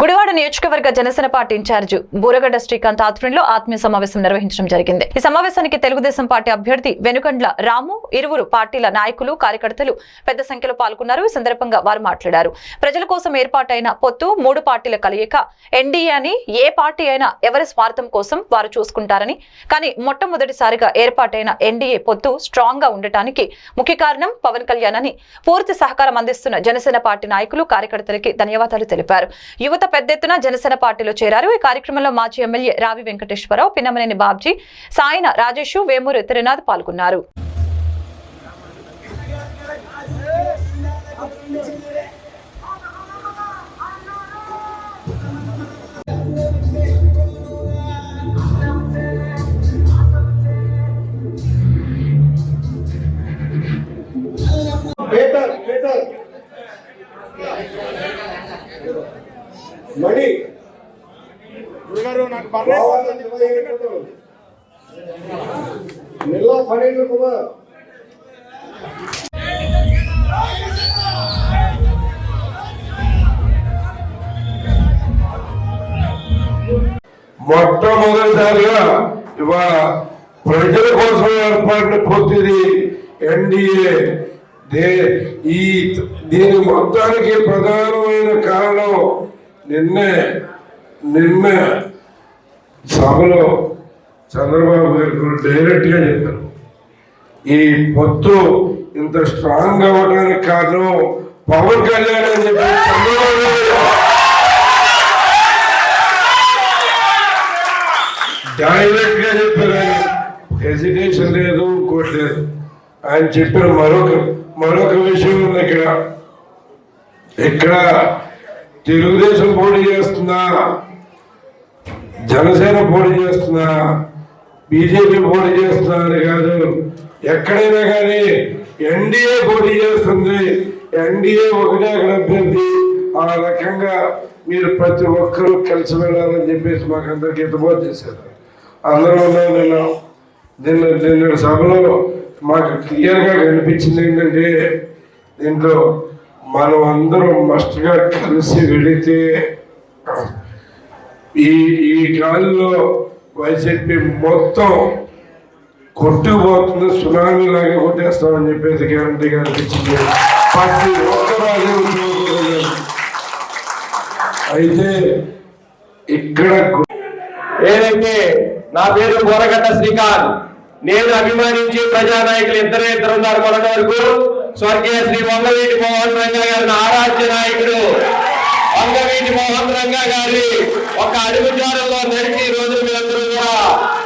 గుడివాడ నియోజకవర్గ Janasena party in charge Buragadda Srikanth ఆధ్వర్యంలో ఆత్మీయ సమావేశం నిర్వహించడం జరిగింది. ఈ సమావేశానికి తెలుగుదేశం పార్టీ అభ్యర్థి వెనుకండ్ల రాము ఇరువురు పార్టీల నాయకులు కార్యకర్తలు పెద్ద సంఖ్యలో పాల్గొన్నారు. ఈ సందర్భంగా వారు మాట్లాడారు. ప్రజల కోసం ఏర్పాటైన పొత్తు మూడు పార్టీల కలయిక ఎన్డీఏ అని ఏ పార్టీ అయినా ఎవరి స్వార్థం కోసం వారు చూసుకుంటారని కానీ మొట్టమొదటిసారిగా ఏర్పాటైన ఎన్డీఏ పొత్తు స్ట్రాంగ్గా ఉండటానికి ముఖ్య కారణం పవన్ కళ్యాణ్ అని పూర్తి సహకారం అందిస్తున్న జనసేన పార్టీ నాయకులు కార్యకర్తలకి ధన్యవాదాలు తెలిపారు. యువత పెద్ద ఎత్తున జనసేన పార్టీలో చేరారు. ఈ కార్యక్రమంలో మాజీ ఎమ్మెల్యే రావి వెంకటేశ్వరరావు పిన్నమనేని బాబ్జీ సాయన రాజేష్ వేమూరు ఇతరనాథ్ పాల్గొన్నారు. Peter Peter Mani. Phanindra Kumar. మొట్టమొదటిసారిగా ఇవాళ ప్రజల కోసం ఏర్పడిన పొత్తిది ఎన్డీఏ. దే ఈ దీని మొత్తానికి ప్రధానమైన కారణం నిన్నే నిన్న సభలో చంద్రబాబు గారు డైరెక్ట్ డైరెక్ట్గా చెప్పారు ఈ పొత్తు ఇంత స్ట్రాంగ్ అవ్వడానికి కారణం పవన్ కళ్యాణ్ అని చెప్పి చంద్రబాబు డైరెక్ట్గా చెప్పారు ఆయన. హెసిటేషన్ లేదు ఇంకోటి లేదు. ఆయన చెప్పిన మరొక మరొక విషయం ఉంది ఇక్కడ. ఇక్కడ తెలుగుదేశం పోటీ చేస్తుందా జనసేన పోటీ చేస్తుందా బీజేపీ పోటీ చేస్తుందా అని కాదు. ఎక్కడైనా కానీ ఎన్డీఏ పోటీ చేస్తుంది. ఎన్డీఏ ఒకటే అక్కడ అభ్యర్థి. ఆ రకంగా మీరు ప్రతి ఒక్కరూ కలిసి వెళ్ళాలని చెప్పేసి మాకు అందరికీ హితబోధ చేశారు. అందరూ నేను నిన్న నిన్న సభలో మాకు క్లియర్గా కనిపించింది ఏంటంటే దీంట్లో మనం అందరం మస్ట్గా కలిసి వెళితే ఈ ఈ గాలిలో వైసీపీ మొత్తం కొట్టుకుపోతుంది సునామీ లాగా కొట్టేస్తామని చెప్పేసి గ్యారంటీగా అనిపించింది. ప్రతి ఒక్కరాజే అయితే ఇక్కడ ఏదైతే నా పేరు బోరగడ్డ శ్రీకాంత్ నేను అభిమానించే ప్రజానాయకులు ఇద్దరే ఇద్దరు ఉన్నారు మొదటి వరకు స్వర్గీయ శ్రీ వంగవీటి మోహన్ రంగా గారి ఆరాధ్య నాయకుడు. వంగవీటి మోహన్ రంగా గారి ఒక అడుగు జాడల్లో నడిచి ఈ రోజు మీరందరూ కూడా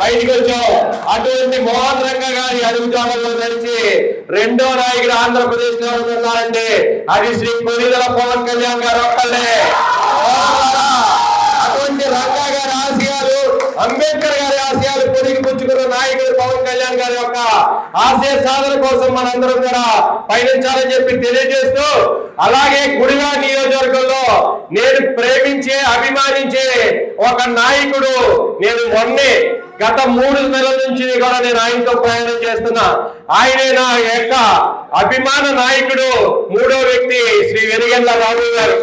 బయటికి వచ్చాం. అటువంటి మోహన్ రంగా గారి అడుగు జాడల్లో నడిచి రెండో నాయకుడు ఆంధ్రప్రదేశ్లో ఉన్నారంటే అది శ్రీ కొనిదల పవన్ కళ్యాణ్ గారు ఒక్కళ్ళే అటువంటి రంగా గారి ఆశయాలు అంబేద్కర్ గారి ఆశయాలు పొదిగి పుచ్చుకున్న నాయకుడు పవన్ కళ్యాణ్ గారి యొక్క ఆశయ సాధన కోసం మనందరం కూడా పయనించాలని చెప్పి తెలియజేస్తూ అలాగే గుడిగా నియోజకవర్గంలో నేను ప్రేమించే అభిమానించే ఒక నాయకుడు నేను మొన్నే గత మూడు నెలల నుంచి కూడా నేను ఆయనతో ప్రయాణం చేస్తున్నా. ఆయనే నా యొక్క అభిమాన నాయకుడు. మూడో వ్యక్తి శ్రీ వెనుగండ్ల రాము గారు.